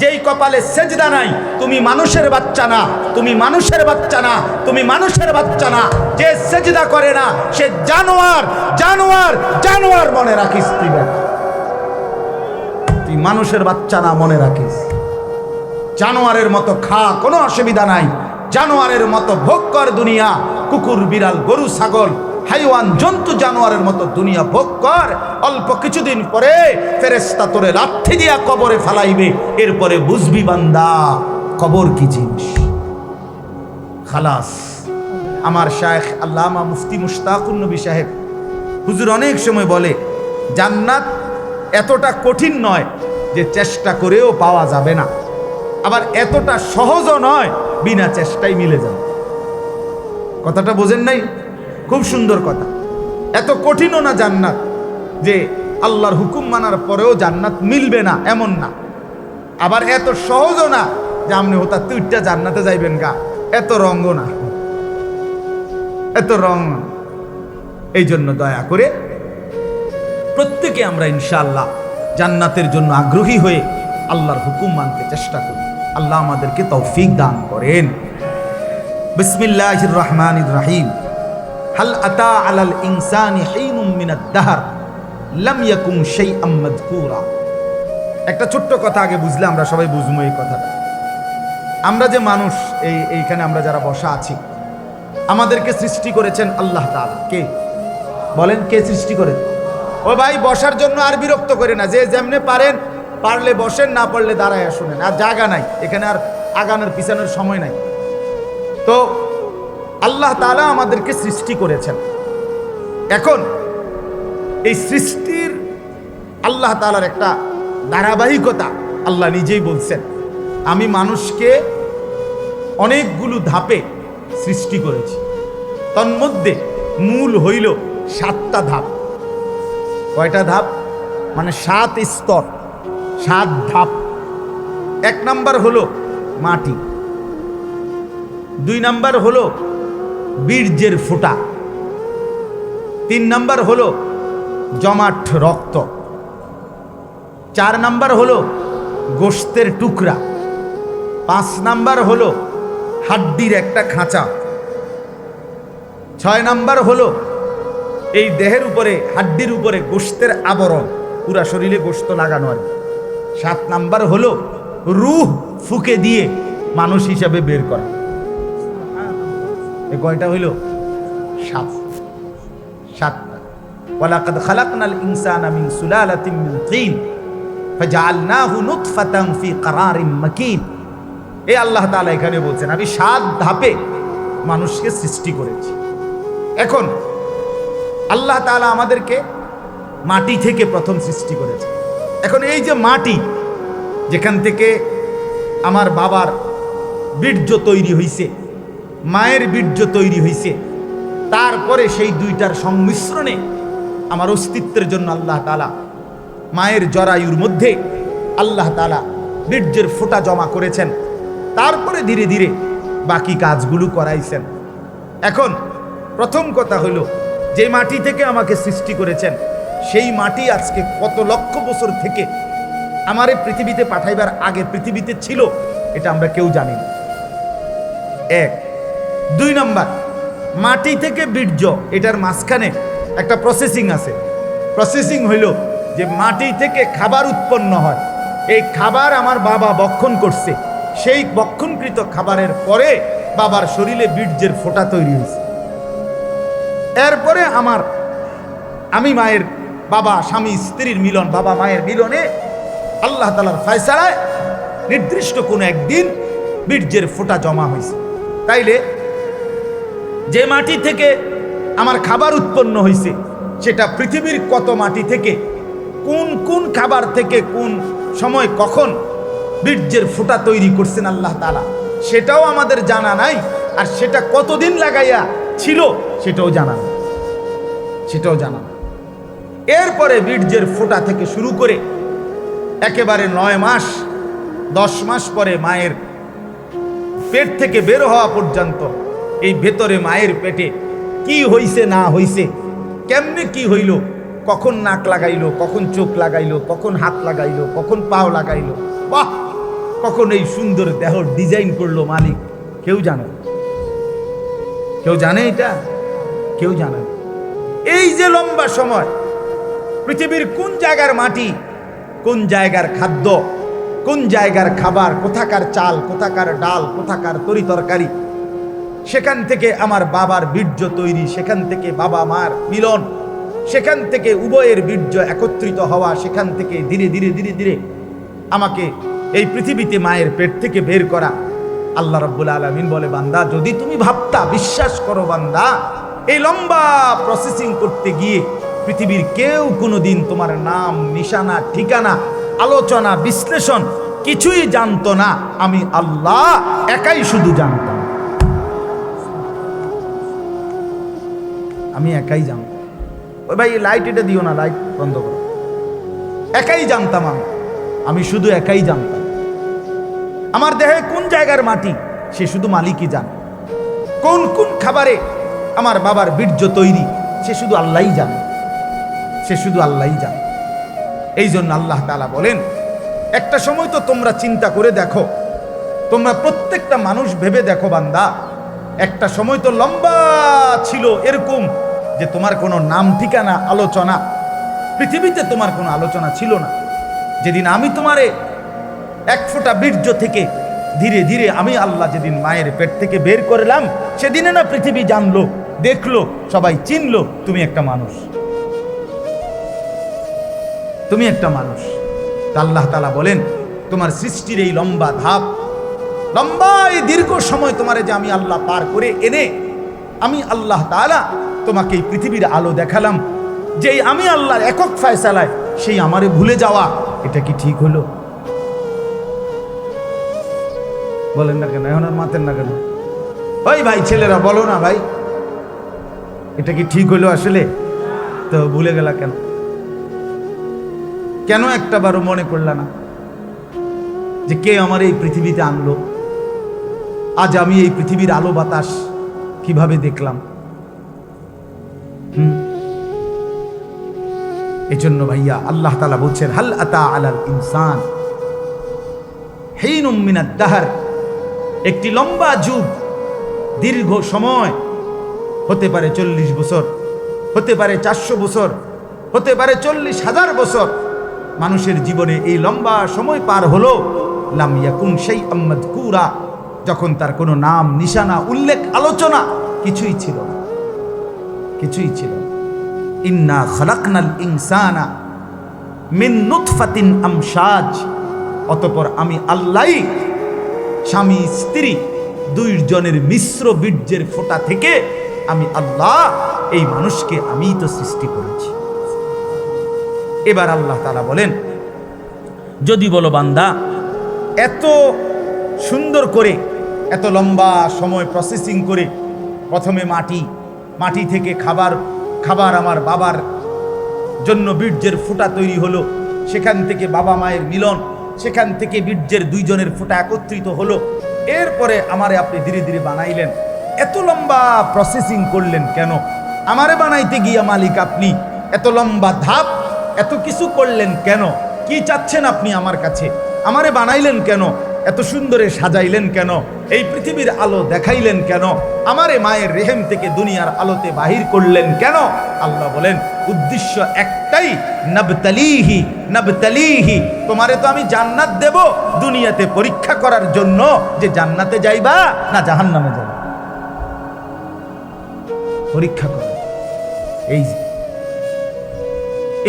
যেই কপালে সেজদা নাই, তুমি মানুষের বাচ্চা না, তুমি মানুষের বাচ্চা না, তুমি মানুষের বাচ্চা না। যে সেজদা করে না, সে জানোয়ার জানোয়ার জানোয়ার মনে রাখিস তুই তুই মানুষের বাচ্চা না মনে রাখিস। জানোয়ারের মতো খা, কোনো অসুবিধা নাই। জানোয়ারের মতো ভোগ কর দুনিয়া, কুকুর, বিড়াল, গরু, ছাগল। হাইওয়ান জন্তু জানোয়ারের মতো দুনিয়া ভোগ কর। অল্প কিছুদিন পরে ফেরেস্তা তোরে লাথি দিয়া কবরে ফালাইবে। এরপরে বুঝবি বান্দা, কবর কি জিনিস? খালাস। আমার শায়েখ আল্লামা মুফতি মুশতাকুন নবী সাহেব হুজুর অনেক সময় বলে, জান্নাত এতটা কঠিন নয় যে চেষ্টা করেও পাওয়া যাবে না। আবার এতটা সহজও নয়, বিনা চেষ্টায় মিলে যাবে। কথাটা বোঝেন নাই? খুব সুন্দর কথা। এত কঠিনও না জান্নাত যে আল্লাহর হুকুম মানার পরেও জান্নাত মিলবে না, এমন না। আবার এত সহজও না যে আপনি হতা তুইটা জান্নাতে যাইবেন গা। এত রঙ্গ না। এত রং। এই জন্য দয়া করে প্রত্যেকে আমরা ইনশাআল্লাহ জান্নাতের জন্য আগ্রহী হয়ে আল্লাহর হুকুম মানতে চেষ্টা করি। আল্লাহ আমাদেরকে তৌফিক দান করেন। বিসমিল্লাহির রহমানির রহিম। হাল আতা আলাল ইনসানি লাম ইয়াকুম শাইআম মাযকুরা। একটা ছোট্ট কথা আগে বুঝলে আমরা সবাই বুঝব এই কথাটা। আমরা যে মানুষ, এই এইখানে আমরা যারা বসা আছি, আমাদেরকে সৃষ্টি করেছেন আল্লাহ কে? বলেন কে সৃষ্টি করেন? ও ভাই, বসার জন্য আর বিরক্ত করে না। যে যেমনে পারেন, পারলে বসেন, না পারলে দাঁড়ায় শুনেন। আর জায়গা নাই। এখানে আর আগানোর পিছানোর সময় নাই। তো আল্লাহ তাআলা আমাদেরকে সৃষ্টি করেছেন। এখন এই সৃষ্টির আল্লাহ তালার একটা ধারাবাহিকতা আল্লাহ নিজেই বলছেন, আমি মানুষকে অনেকগুলো ধাপে সৃষ্টি করেছি। তন্মধ্যে মূল হইল সাতটা ধাপ। কয়টা ধাপ? মানে সাত স্তর, সাত ধাপ। এক নাম্বার হলো মাটি। দুই নাম্বার হলো বীর্যের ফোঁটা। তিন নাম্বার হলো জমাট রক্ত। চার নাম্বার হলো গোস্তের টুকরা। পাঁচ নাম্বার হলো হাড্ডির একটা খাঁচা। ছয় নাম্বার হলো এই দেহের উপরে, হাড্ডির উপরে গোস্তের আবরণ। পুরা শরীরে গোস্ত লাগানো আর সাত নাম্বার হলো রুহ ফুকে দিয়ে মানুষ হিসাবে বের করা। কয়টা হইল সাত। সাতটা ওয়ালাকাদ খালাকনাল ইনসানা মিন সুলালাতিন মিন তিন। ফাজআলনাহু নুতফাতান ফি ক্বারারিন মাকিন। এ আল্লাহ তাআলা এখানে বলছেন, আমি সাত ধাপে মানুষকে সৃষ্টি করেছি। এখন আল্লাহ তাআলা আমাদেরকে মাটি থেকে প্রথম সৃষ্টি করেছে এখন এই যে মাটি, যেখান থেকে আমার বাবার বীর্য তৈরি হইছে মায়ের বীর্য তৈরি হইছে। তারপরে সেই দুইটার সংমিশ্রণে আমার অস্তিত্বের জন্য আল্লাহ তালা মায়ের জরায়ুর মধ্যে আল্লাহ তালা বীর্যের ফোঁটা জমা করেছেন। তারপরে ধীরে ধীরে বাকি কাজগুলো করাইছেন। এখন প্রথম কথা হলো, যে মাটি থেকে আমাকে সৃষ্টি করেছেন, সেই মাটি আজকে কত লক্ষ বছর থেকে আমার এই পৃথিবীতে পাঠাইবার আগে পৃথিবীতে ছিল, এটা আমরা কেউ জানি না। এক দুই নম্বর, মাটি থেকে বীর্য, এটার মাঝখানে একটা প্রসেসিং আছে। প্রসেসিং হইল যে মাটি থেকে খাবার উৎপন্ন হয়। এই খাবার আমার বাবা বক্ষণ করছে। সেই বক্ষণকৃত খাবারের পরে বাবার শরীরে বীর্যের ফোঁটা তৈরি হয়েছে। এরপরে আমার, আমি মায়ের বাবা, স্বামী, স্ত্রীর মিলন, বাবা মায়ের মিলনে আল্লাহ তালার ফয়সালায় নির্দিষ্ট কোনো একদিন বীর্যের ফোঁটা জমা হয়েছে। তাইলে যে মাটি থেকে আমার খাবার উৎপন্ন হয়েছে সেটা পৃথিবীর কত মাটি থেকে, কোন কোন খাবার থেকে, কোন সময় কখন বীর্যের ফোঁটা তৈরি করছেন আল্লাহ তালা সেটাও আমাদের জানা নাই, আর সেটা কতদিন লাগাইয়া ছিল, সেটাও জানা সেটাও জানা এরপরে বীর্যের ফোঁটা থেকে শুরু করে একেবারে নয় মাস, দশ মাস পরে মায়ের পেট থেকে বের হওয়া পর্যন্ত এই ভেতরে মায়ের পেটে কি হইছে, না হইছে, কেমনে কি হইল, কখন নাক লাগাইলো, কখন চোখ লাগাইলো, কখন হাত লাগাইলো, কখন পাও লাগাইলো, বাহ! কখন এই সুন্দর দেহ ডিজাইন করল মালিক, কেউ জানে? কেউ জানে এটা? কেউ জানে এই যে লম্বা সময়, পৃথিবীর কোন জায়গার মাটি, কোন জায়গার খাদ্য, কোন জায়গার খাবার, কোথাকার চাল, কোথাকার ডাল, কোথাকার তরি তরকারি সেখান থেকে আমার বাবার বীর্য তৈরি, সেখান থেকে বাবা মার মিলন, সেখান থেকে উভয়ের বীর্য একত্রিত হওয়া, সেখান থেকে ধীরে ধীরে ধীরে ধীরে আমাকে এই পৃথিবীতে মায়ের পেট থেকে বের করা। আল্লাহ রব্বুল আলমিন বলে, বান্দা, যদি তুমি ভাবতা, বিশ্বাস করো বান্দা, এই লম্বা প্রসেসিং করতে গিয়ে পৃথিবীর কেউ কোনো দিন তোমার নাম, নিশানা, ঠিকানা, আলোচনা, বিশ্লেষণ কিছুই জানতো না। আমি আল্লাহ একাই শুধু জানতাম। আমি একাই জানতাম ওই ভাই লাইট এটা দিও না লাইট বন্ধ করো। একাই জানতাম আমি। আমি শুধু একাই জানতাম। আমার দেহে কোন জায়গার মাটি, সে শুধু মালিকই জান। কোন কোন খাবারে আমার বাবার বীর্য তৈরি, সে শুধু আল্লাহই জানে। সে শুধু আল্লাহই জানে। এই জন্য আল্লাহ তালা বলেন, একটা সময় তো তোমরা চিন্তা করে দেখো, তোমরা প্রত্যেকটা মানুষ ভেবে দেখো বান্দা, একটা সময় তো লম্বা ছিল এরকম যে তোমার কোনো নাম ঠিকানা, আলোচনা, পৃথিবীতে তোমার কোনো আলোচনা ছিল না। যেদিন আমি তোমারে এক ফোঁটা বীর্য থেকে ধীরে ধীরে আমি আল্লাহ যেদিন মায়ের পেট থেকে বের করলাম, সেদিনে না পৃথিবী জানলো, দেখল, সবাই চিনলো, তুমি একটা মানুষ। তুমি একটা মানুষ। আল্লাহ তালা বলেন, তোমার সৃষ্টির এই লম্বা ধাপ লম্বা এই দীর্ঘ সময় তোমারে যে আমি আল্লাহ পার করে এনে, আমি আল্লাহ তাআলা তোমাকে এই পৃথিবীর আলো দেখালাম যে আমি আল্লাহর একক ফায়সালায় সেই আমারে ভুলে যাওয়া, এটা কি ঠিক হলো? বলেন না কেন, এখন আর মাতেন না কেন? ওই ভাই, ছেলেরা, বলো না ভাই, এটা কি ঠিক হলো আসলে? তো ভুলে গেলা কেন? কেন একটা বারো মনে করলা না যে কে আমার এই পৃথিবীতে আনলো? আজ আমি এই পৃথিবীর আলো বাতাস কীভাবে দেখলাম? এজন্য ভাইয়া আল্লাহ তালা বলছেন, হাল আতা আলাল ইনসান? মিনাদ দাহার। একটি লম্বা যুগ, দীর্ঘ সময়, হতে পারে চল্লিশ বছর, হতে পারে চারশো বছর, হতে পারে চল্লিশ হাজার বছর। মানুষের জীবনে এই লম্বা সময় পার হলো, লাম ইয়াকুন সেই আহমদ কুরা যখন তার কোনো নাম, নিশানা, উল্লেখ, আলোচনা কিছুই ছিল না। কিছুই ছিল ইন্না খালাকনাল ইনসানা মিন নুতফাতিন আমসাজ অতপর আমি আল্লাহ স্বামী, স্ত্রী, দুইজনের মিশ্র বীর্যের ফোঁটা থেকে আমি আল্লাহ, এই মানুষকে আমিই তো সৃষ্টি করেছি। এবার আল্লাহ তালা বলেন, যদি বলো বান্দা, এত সুন্দর করে, এত লম্বা সময় প্রসেসিং করে প্রথমে মাটি মাটি থেকে খাবার খাবার আমার বাবার জন্য বীর্যের ফুটা তৈরি হলো। সেখান থেকে বাবা মায়ের মিলন, সেখান থেকে বীর্যের দুইজনের ফুটা একত্রিত হলো। এরপরে আমারে আপনি ধীরে ধীরে বানাইলেন। এত লম্বা প্রসেসিং করলেন কেন? আমারে বানাইতে গিয়া মালিক আপনি এত লম্বা ধাপ, এত কিছু করলেন কেন? কি চাচ্ছেন আপনি আমার কাছে? আমারে বানাইলেন কেন? এত সুন্দরে সাজাইলেন কেন? এই পৃথিবীর আলো দেখাইলেন কেন? আমারে মায়ের রেহেম থেকে দুনিয়ার আলোতে বাহির করলেন কেন? আল্লাহ বলেন, উদ্দেশ্য একটাই, নবতালিহি নবতালিহি। তোমারে তো আমি জান্নাত দেব দুনিয়াতে পরীক্ষা করার জন্য। যে জান্নাতে যাইবা না জাহান্নামে যাইবা। পরীক্ষা কর। এই যে।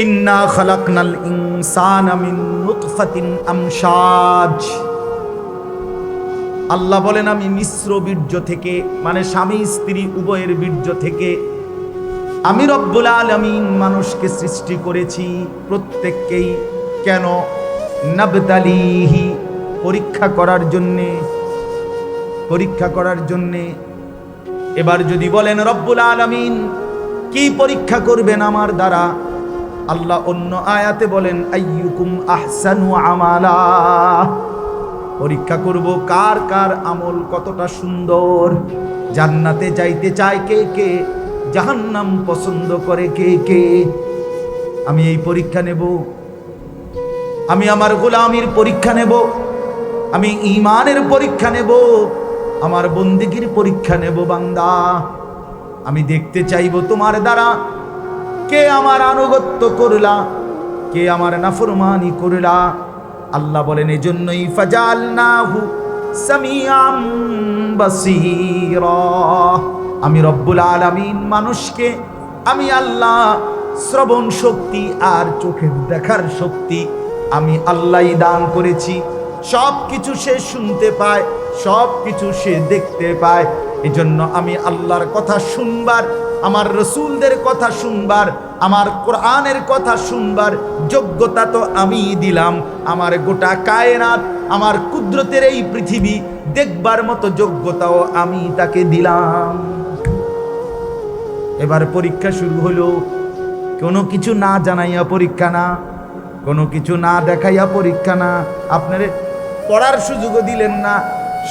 ইন্না খালাকনাল ইনসানা মিন নুতফাতিন আমশাজ। আল্লাহ বলেন, আমি মিশ্র বীর্য থেকে মানে স্বামী, স্ত্রী, উভয়ের বীর্য থেকে, আমি রব্বুল আলমিন মানুষকে সৃষ্টি করেছি। প্রত্যেককেই কেন নবতালিহি, পরীক্ষা করার জন্যে, পরীক্ষা করার জন্যে? এবার যদি বলেন, রব্বুল আলমিন, কি পরীক্ষা করবেন আমার দ্বারা? আল্লাহ অন্য আয়াতে বলেন, আইয়ুকুম আহসানু আমালা। পরীক্ষা করব কার কার আমল কতটা সুন্দর। জান্নাতে যাইতে চায় কে কে, জাহান্নাম পছন্দ করে কে কে। আমি এই পরীক্ষা নেব, আমি আমার গোলামির পরীক্ষা নেব, আমি ইমানের পরীক্ষা নেব, আমার বন্দিগির পরীক্ষা নেব বান্দা। আমি দেখতে চাইব তোমার দ্বারা, কে আমার আনুগত্য করলা, কে আমার নাফরমানি করলা। আল্লাহ বলেন এই জন্যই ফাজাল নাহু সামিয়াম বাসীরা। আমি রব্বুল আলামিন মানুষকে, আমি আল্লাহ শ্রবণ শক্তি আর চোখের দেখার শক্তি, আমি আল্লাহই দান করেছি। সব কিছু সে শুনতে পায় সব কিছু সে দেখতে পায়। এজন্য আমি আল্লাহর কথা শুনবার, আমার রসুলদের কথা শুনবার, আমার কোরআনের কথা শুনবার যোগ্যতা তো আমি দিলাম। আমার গোটা কায়নাত, আমার কুদরতের এই পৃথিবী দেখবার মতো যোগ্যতাও আমি তাকে দিলাম। এবার পরীক্ষা শুরু হলো। কোনো কিছু না জানাইয়া পরীক্ষা না, কোনো কিছু না দেখাইয়া পরীক্ষা না। আপনার পড়ার সুযোগও দিলেন না,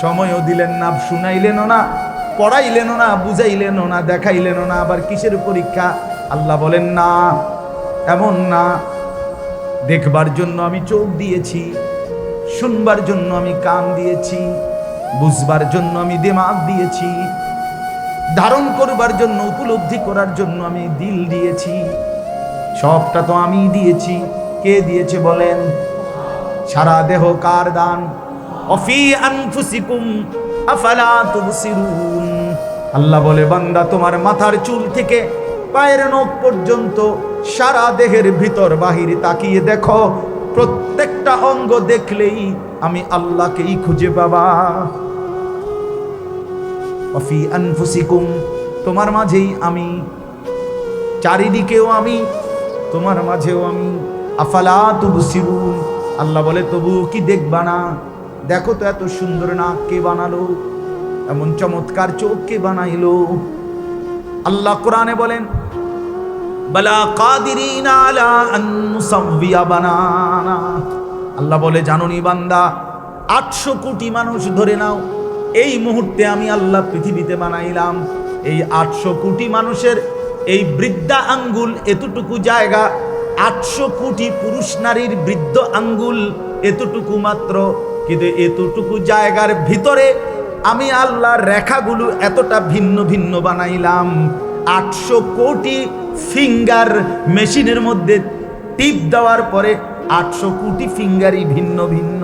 সময়ও দিলেন না, শুনাইলেনও না। পড়াইলেনও না বুঝাইলেন না দেখাইলেন না, আবার কিসের পরীক্ষা? আল্লাহ বলেন, না, এমন না। দেখবার জন্য আমি চোখ দিয়েছি, শুনবার জন্য আমি কান দিয়েছি, বুঝবার জন্য আমি দিমাগ দিয়েছি, ধারণ করবার জন্য, উপলব্ধি করার জন্য আমি দিল দিয়েছি। সবটা তো আমি দিয়েছি। কে দিয়েছে বলেন? সারা দেহ কার দান? অফি আনফুসিকুম আফালা আল্লাহ বলে, বান্দা, তোমার মাথার চুল থেকে পায়ের নখ পর্যন্ত সারা দেহের ভিতর বাহির তাকিয়ে দেখো। প্রত্যেকটা অঙ্গ দেখলেই আমি আল্লাহকেই খুঁজে পাবা। অফি তোমার মাঝেই আমি, চারিদিকেও আমি, তোমার মাঝেও আমি। আফালা তুবসিরুন? আল্লাহ বলে, তবু কি দেখবা না? দেখো তো এত সুন্দর নাক কে বানালো? এমন চমৎকার চোখ কে বানাইলো? আল্লাহ কোরআনে বলেন আলা আল্লাহ বলে, জাননি বান্দা, আটশো কোটি মানুষ ধরে নাও, এই মুহূর্তে আমি আল্লাহ পৃথিবীতে বানাইলাম। এই আটশো কোটি মানুষের এই বৃদ্ধা আঙ্গুল এতটুকু জায়গা, আটশো কোটি পুরুষ নারীর বৃদ্ধ আঙ্গুল এতটুকু মাত্র। কিন্তু এতটুকু জায়গার ভিতরে আমি আল্লাহর রেখাগুলো এতটা ভিন্ন ভিন্ন বানাইলাম। আটশো কোটি ফিঙ্গার মেশিনের মধ্যে টিপ দেওয়ার পরে আটশো কোটি ফিঙ্গারই ভিন্ন ভিন্ন।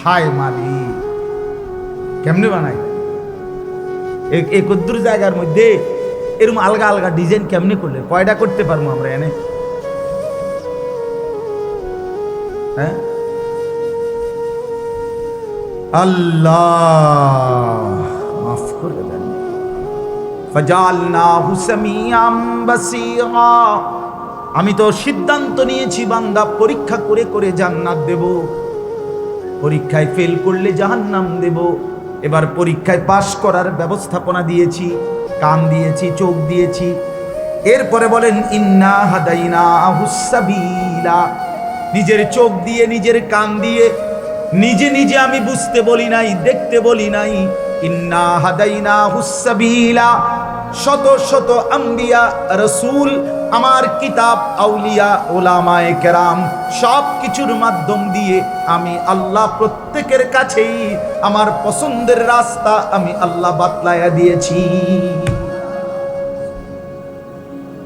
হায় মালি কেমনে বানাই? একদ্র জায়গার মধ্যে এরকম আলগা আলগা ডিজাইন কেমনে করলে? কয়টা করতে পারব আমরা এনে? হ্যাঁ? আল্লাহ আমি তো সিদ্ধান্ত নিয়েছি, বান্দা পরীক্ষা করে করে জান্নাত দেব। পরীক্ষায় ফেল করলে জাহান্নাম দেব। এবার পরীক্ষায় পাশ করার ব্যবস্থাপনা দিয়েছি, কান দিয়েছি, চোখ দিয়েছি। এরপরে বলেন, ইন্না হাদাইনা হুসাবিলা নিজের চোখ দিয়ে, নিজের কান দিয়ে, নিজে নিজে আমি বুঝতে বলি নাই, দেখতে বলি নাই। ইন্না হাদাইনা হুসাবিলা শত শত আম্বিয়া, রসুল, আমার কিতাব, আউলিয়া, ওলামায়ে কেরাম, সব কিছুর মাধ্যম দিয়ে আমি আল্লাহ প্রত্যেকের কাছেই আমার পছন্দের রাস্তা আমি আল্লাহ বাতলায়া দিয়েছি।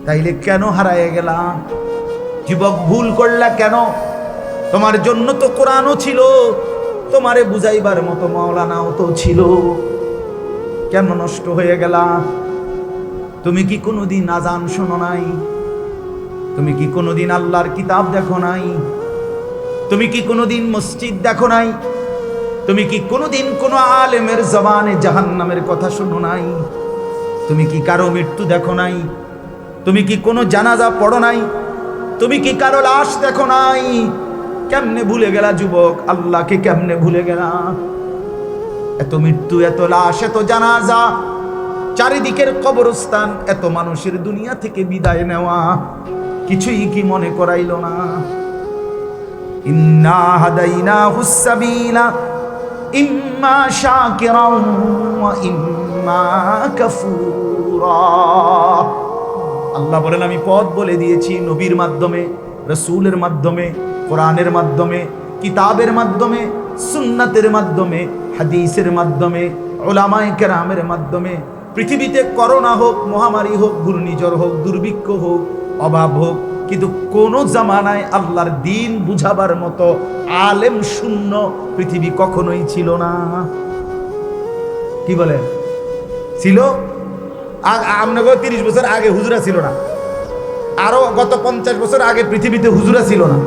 তাইলে কেন হারায় গেলাম? যুবক ভুল করলা কেন? তোমার জন্য তো কোরআনও ছিল। তোমারে বুঝাইবার মতো মাওলানাও তো ছিল। কেন নষ্ট হয়ে গেলা? তুমি কি কোনোদিন আজান শোনো নাই? তুমি কি কোনোদিন আল্লাহর কিতাব দেখো নাই? তুমি কি কোনোদিন মসজিদ দেখো নাই? তুমি কি কোনোদিন কোনো আলেমের জবানে জাহান্নামের কথা শোনো নাই? তুমি কি কারও মৃত্যু দেখো নাই? তুমি কি কোনো জানাজা পড়ো নাই? তুমি কি কারও লাশ দেখো নাই? কেমনে ভুলে গেলা যুবক? আল্লাহকে কেমনে ভুলে গেলা? এত মৃত্যু, এত লাশ, এত জানাজা, চারিদিকের কবরস্থান, এত মানুষের দুনিয়া থেকে বিদায় নেওয়া, কিছুই কি মনে করাইল না। ইন্না ইম্মা ইম্মা কাফুরা। আল্লাহ বলেন, আমি পথ বলে দিয়েছি নবীর মাধ্যমে, রসুলের মাধ্যমে, কোরআনের মাধ্যমে, কিতাবের মাধ্যমে, সুন্নাতের মাধ্যমে, হাদিসের মাধ্যমে ওলামায় কেরামের মাধ্যমে। পৃথিবীতে করোনা হোক, মহামারী হোক, ঘূর্ণিঝড় হোক, দুর্ভিক্ষ হোক, অভাব হোক, কিন্তু কোন জামানায় আল্লাহর দিন বুঝাবার মতো আলেম শূন্য পৃথিবী কখনোই ছিল না। কি বলেন? ছিল? আপনাকে তিরিশ বছর আগে হুজুরা ছিল না। আরও গত পঞ্চাশ বছর আগে পৃথিবীতে হুজুরা ছিল না।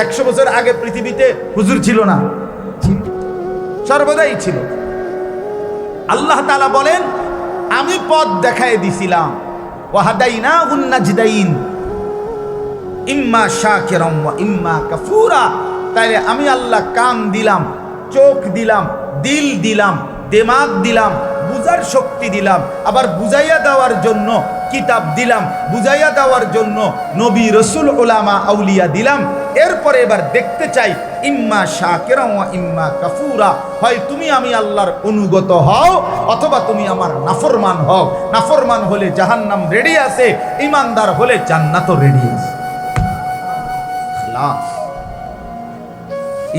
একশো বছর আগে পৃথিবীতে হুজুর ছিল না। সর্বদাই ছিল। আল্লাহ তালা বলেন, আমি পথ দেখায় দিছিলাম। ওয়াহাদাইনা উন্নাজদাইন ইম্মা শাকিরাম ইম্মা কাফুরা। তাইলে আমি আল্লাহ কান দিলাম, চোখ দিলাম, দিল দিলাম, দেমাগ দিলাম বুঝার শক্তি দিলাম। আবার বুঝাইয়া দেওয়ার জন্য কিতাব দিলাম। বুঝাইয়া দেওয়ার জন্য নবী রসুল ওলামা আউলিয়া দিলাম। এরপরে এবার দেখতে চাই, ইম্মা শাকেরা ওয়া ইম্মা কাফুরা। হয় তুমি আমি আল্লাহর অনুগত হও, অথবা তুমি আমার নাফরমান হও। নাফরমান হলে জাহান্নাম রেডি আছে ইমানদার হলে জান্নাতও রেডি আছে।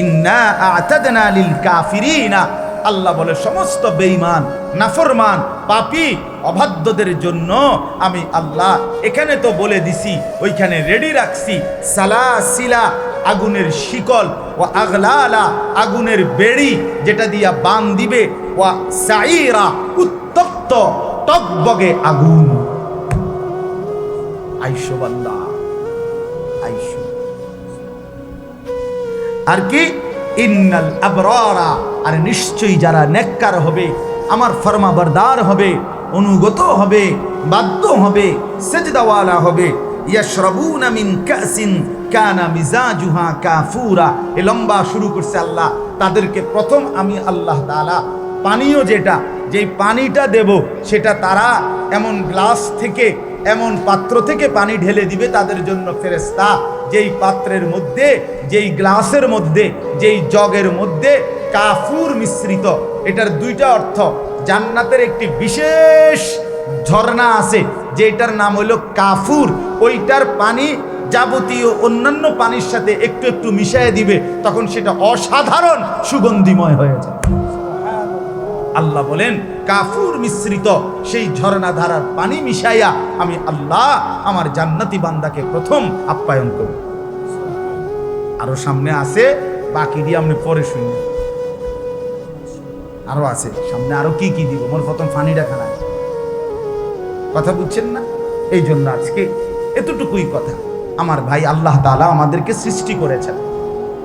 ইন্না আ'তাদনা লিল কাফিরিনা। আল্লাহ বলে, সমস্ত বেঈমান, নাফরমান, পাপি, অবাধ্যদের জন্য আমি আল্লাহ এখানে তো বলে দিছি, ওইখানে রেডি রাখছি। সালা সালাসিলা, আগুনের শিকল ও আগলালা, আগুনের বেড়ি যেটা দিয়া বান দিবে ও সাইরা উত্তপ্ত টকবগে আগুন। আইসো আইসো। আর কি? ইন্নাল আবরারা, আর নিশ্চয়ই যারা নেককার হবে, আমার ফরমাবরদার হবে, অনুগত হবে, বাধ্য হবে, সেজদাওয়ালা হবে। ইয়াশরাবুনা মিন কাসিন কানা মিজাজুহা কাফুরা। এ লম্বা শুরু করছে আল্লাহ। তাদেরকে প্রথম আমি আল্লাহ তাআলা পানীয় যেটা, যেই পানিটা দেব, সেটা তারা এমন গ্লাস থেকে এমন পাত্র থেকে পানি ঢেলে দিবে তাদের জন্য ফেরেস্তা যেই পাত্রের মধ্যে, যেই গ্লাসের মধ্যে, যেই জগের মধ্যে কাফুর মিশ্রিত, এটার দুইটা অর্থ। জান্নাতের একটি বিশেষ ঝর্ণা আছে যেটার নাম হলো কাফুর। ওইটার পানি যাবতীয় অন্যান্য পানির সাথে একটু একটু মিশিয়ে দিবে, তখন সেটা অসাধারণ, সুগন্ধিময় হয়ে যায় আল্লাহ বলেন, কাফুর মিশ্রিত, সেই ঝর্ণা ধারার পানি মিশাইয়া আমি আল্লাহ আমার জান্নাতি বান্দাকে প্রথম আপ্যায়ন করব। আরও সামনে আছে, বাকি দিয়ে আপনি পরে শুনি আরও আছে, সামনে আরও কি কি দিব? মোর প্রথম ফানিটা খানা কথা বুঝছেন না? এই জন্য আজকে এতটুকুই কথা। আমার ভাই আল্লাহ তালা আমাদেরকে সৃষ্টি করেছেন।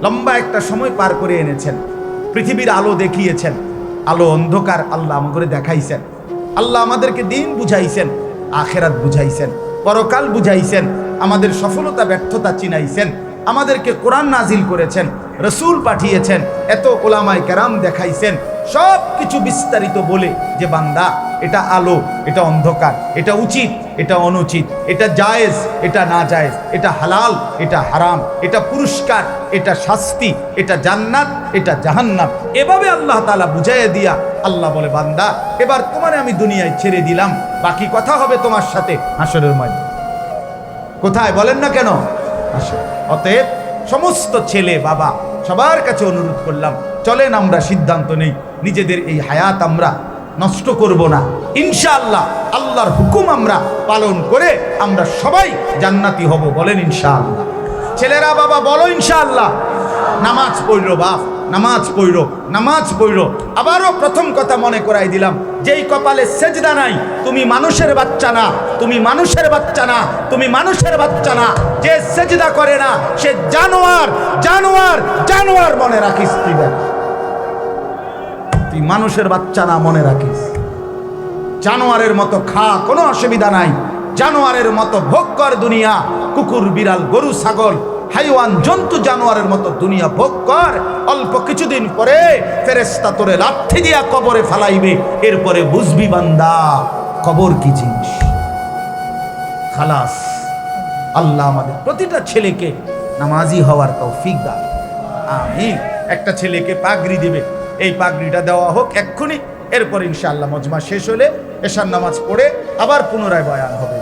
লম্বা একটা সময় পার করে এনেছেন। পৃথিবীর আলো দেখিয়েছেন। আলো অন্ধকার আল্লাহ করে দেখাইছেন। আল্লাহ আমাদেরকে দিন বুঝাইছেন, আখেরাত বুঝাইছেন, পরকাল বুঝাইছেন, আমাদের সফলতা, ব্যর্থতা চিনাইছেন, আমাদেরকে কোরআন নাজিল করেছেন, রসুল পাঠিয়েছেন, এত ওলামায় কেরাম দেখাইছেন সব কিছু বিস্তারিত বলে যে বান্দা এটা আলো, এটা অন্ধকার, এটা উচিত, এটা অনুচিত, এটা জায়েজ, এটা না জায়েজ, এটা হালাল, এটা হারাম, এটা পুরস্কার, এটা শাস্তি, এটা জান্নাত, এটা জাহান্নাত এভাবে আল্লাহ তাআলা বুঝাইয়া দিয়া আল্লাহ বলে, বান্দা, এবার তোমারে আমি দুনিয়ায় ছেড়ে দিলাম, বাকি কথা হবে তোমার সাথে হাসরের মধ্যে কোথায় বলেন না কেন? অতএব সমস্ত ছেলে, বাবা, সবার কাছে অনুরোধ করলাম, চলেন আমরা সিদ্ধান্ত নেই, নিজেদের এই হায়াত আমরা নষ্ট করব না। ইনশাআল্লাহ আল্লাহর হুকুম আমরা পালন করে আমরা সবাই জান্নাতি হব বলেন ইনশাআল্লাহ। ছেলেরা বাবা বলো ইনশাআল্লাহ। নামাজ পড়ল বাপ, নামাজ পড়ল নামাজ পড়ল। আবারও প্রথম কথা মনে করাই দিলাম, যেই কপালে সেজদা নাই, তুমি মানুষের বাচ্চা না, তুমি মানুষের বাচ্চা না, তুমি মানুষের বাচ্চা না। যে সেজদা করে না, সে জানোয়ার জানোয়ার জানোয়ার মনে রাখিস তুই। তুই মানুষের বাচ্চা না মনে রাখিস? জানোয়ারের মতো খা, কোনো অসুবিধা নাই। জানোয়ারের মতো ভোগ কর দুনিয়া, কুকুর, বিড়াল, গরু, ছাগল, হাইওয়ান, জন্তু, জানোয়ারের মতো দুনিয়া ভোগ কর। অল্প কিছুদিন পরে ফেরেস্তা তোরে লাথি দিয়া কবরে ফালাইবে। এরপরে বুঝবি বান্দা, কবর কি জিনিস? খালাস, আল্লাহ আমাদের প্রতিটা ছেলেকে নামাজি হওয়ার তৌফিক দান। আমি একটা ছেলেকে পাগড়ি দিবে। এই পাগড়িটা দেওয়া হোক এক্ষুনি। এরপর ইনশাআল্লাহ মজমা শেষ হলে এশার নামাজ পড়ে আবার পুনরায় বয়ান হবে।